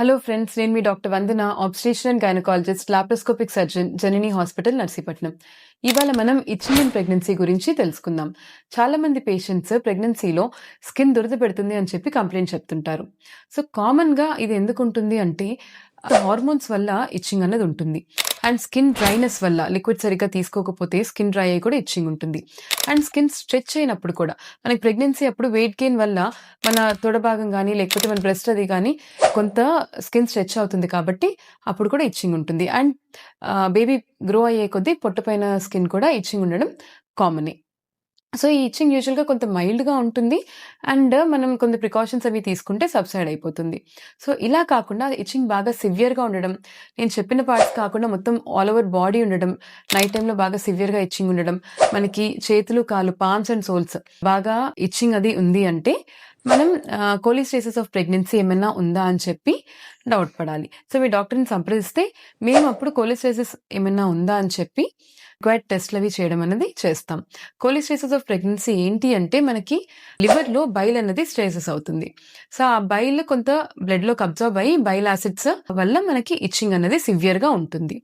Hello friends నేను మీ doctor Vandana obstetrician and gynaecologist laparoscopic surgeon Janani hospital Narsipatnam. ఇవాళ మనం itching pregnancy గురించి తెలుసుకుందాం. చాలా మంది పేషెంట్స్ ప్రెగ్నెన్సీలో స్కిన్ దురద పెడుతుంది అని చెప్పి కంప్లైంట్ చెప్తుంటారు. సో కామన్గా ఇది ఎందుకు ఉంటుంది అంటే హార్మోన్స్ వల్ల ఇచ్చింగ్ అనేది ఉంటుంది. అండ్ స్కిన్ డ్రైనెస్ వల్ల లిక్విడ్ సరిగ్గా తీసుకోకపోతే స్కిన్ డ్రై అయ్యి కూడా ఇచ్చింగ్ ఉంటుంది. అండ్ స్కిన్ స్ట్రెచ్ అయినప్పుడు కూడా మనకి ప్రెగ్నెన్సీ అప్పుడు వెయిట్ గెయిన్ వల్ల మన తొడ భాగం కానీ లేకపోతే మన బ్రెస్ట్ అది కానీ కొంత స్కిన్ స్ట్రెచ్ అవుతుంది కాబట్టి అప్పుడు కూడా ఇచ్చింగ్ ఉంటుంది. అండ్ బేబీ గ్రో అయ్యే కొద్దీ పొట్టపైన స్కిన్ కూడా ఇచ్చింగ్ ఉండడం కామనే. సో ఈ ఇచ్చింగ్ యూజువల్గా కొంత మైల్డ్గా ఉంటుంది. అండ్ మనం కొంత ప్రికాషన్స్ అవి తీసుకుంటే సబ్సైడ్ అయిపోతుంది. సో ఇలా కాకుండా ఇచ్చింగ్ బాగా సివియర్గా ఉండడం నేను చెప్పిన పార్ట్స్ కాకుండా మొత్తం ఆల్ ఓవర్ బాడీ ఉండడం నైట్ టైంలో బాగా సివియర్గా ఇచ్చింగ్ ఉండడం మనకి చేతులు కాలు పామ్స్ అండ్ సోల్స్ బాగా ఇచ్చింగ్ అది ఉంది అంటే మనం కోలిస్టేసిస్ ఆఫ్ ప్రెగ్నెన్సీ ఏమైనా ఉందా అని చెప్పి డౌట్ పడాలి. సో మీ డాక్టర్ని సంప్రదిస్తే మేము అప్పుడు కోలిస్టేసిస్ ఏమైనా ఉందా అని చెప్పి రిక్వైర్డ్ టెస్ట్లు అవి చేయడం అనేది చేస్తాం. కోలిస్టేసిస్ ఆఫ్ ప్రెగ్నెన్సీ ఏంటి అంటే మనకి లివర్లో బైల్ అనేది స్టేసెస్ అవుతుంది. సో ఆ బైల్ కొంత బ్లడ్లోకి అబ్జర్వ్ అయ్యి బైల్ యాసిడ్స్ వల్ల మనకి ఇచ్చింగ్ అనేది సివియర్గా ఉంటుంది.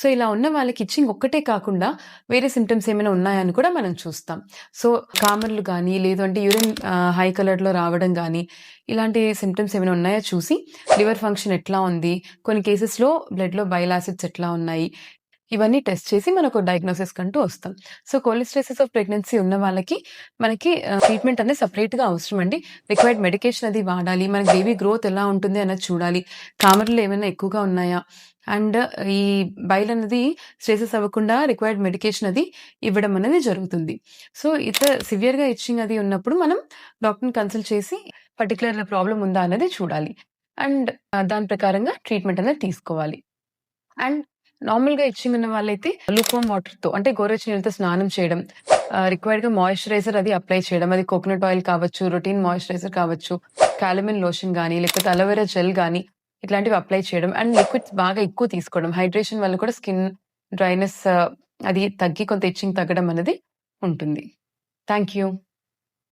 సో ఇలా ఉన్న వాళ్ళకి ఇచ్చింగ్ ఒక్కటే కాకుండా వేరే సిమ్టమ్స్ ఏమైనా ఉన్నాయని కూడా మనం చూస్తాం. సో కామర్లు కానీ లేదంటే యూరిన్ హై కలర్లో రావడం కానీ ఇలాంటి సిమ్టమ్స్ ఏమైనా ఉన్నాయో చూసి? లివర్ ఫంక్షన్ ఎట్లా ఉంది? కొన్ని కేసెస్లో బ్లడ్లో బైల్ యాసిడ్స్ ఎట్లా ఉన్నాయి? ఇవన్నీ టెస్ట్ చేసి మనకు డయాగ్నోసిస్ కంటూ వస్తాం. సో కోలిస్ట్రేసిస్ ఆఫ్ ప్రెగ్నెన్సీ ఉన్న వాళ్ళకి మనకి ట్రీట్మెంట్ అనేది సపరేట్గా అవసరం అండి రిక్వైర్డ్ మెడికేషన్ అది వాడాలి. మనకి బేబీ గ్రోత్ ఎలా ఉంటుంది అన్నది చూడాలి. కామర్లు ఏమైనా ఎక్కువగా ఉన్నాయా? అండ్ ఈ బయలు అనేది స్ట్రెసెస్ అవ్వకుండా రిక్వైర్డ్ మెడికేషన్ అది ఇవ్వడం అనేది జరుగుతుంది. సో ఇత సివియర్గా ఇచ్చింగ్ అది ఉన్నప్పుడు మనం డాక్టర్ని కన్సల్ట్ చేసి పర్టికులర్ ప్రాబ్లం ఉందా అనేది చూడాలి. అండ్ దాని ప్రకారంగా ట్రీట్మెంట్ అనేది తీసుకోవాలి. అండ్ నార్మల్గా ఇచ్చింగ్ ఉన్న వాళ్ళైతే లూకోమ్ వాటర్తో అంటే గోరువెచ్చని నీళ్ళతో స్నానం చేయడం రిక్వైర్డ్గా మాయిశ్చరైజర్ అది అప్లై చేయడం. అది కోకోనట్ ఆయిల్ కావచ్చు రొటీన్ మాయిశ్చరైజర్ కావచ్చు క్యాలమిన్ లోషన్ కానీ లేకపోతే అలోవెరా జెల్ కానీ ఇట్లాంటివి అప్లై చేయడం. అండ్ లిక్విడ్స్ బాగా ఎక్కువ తీసుకోవడం. హైడ్రేషన్ వల్ల కూడా స్కిన్ డ్రైనెస్ అది తగ్గి కొంత ఇచ్చింగ్ తగ్గడం అనేది ఉంటుంది. Thank you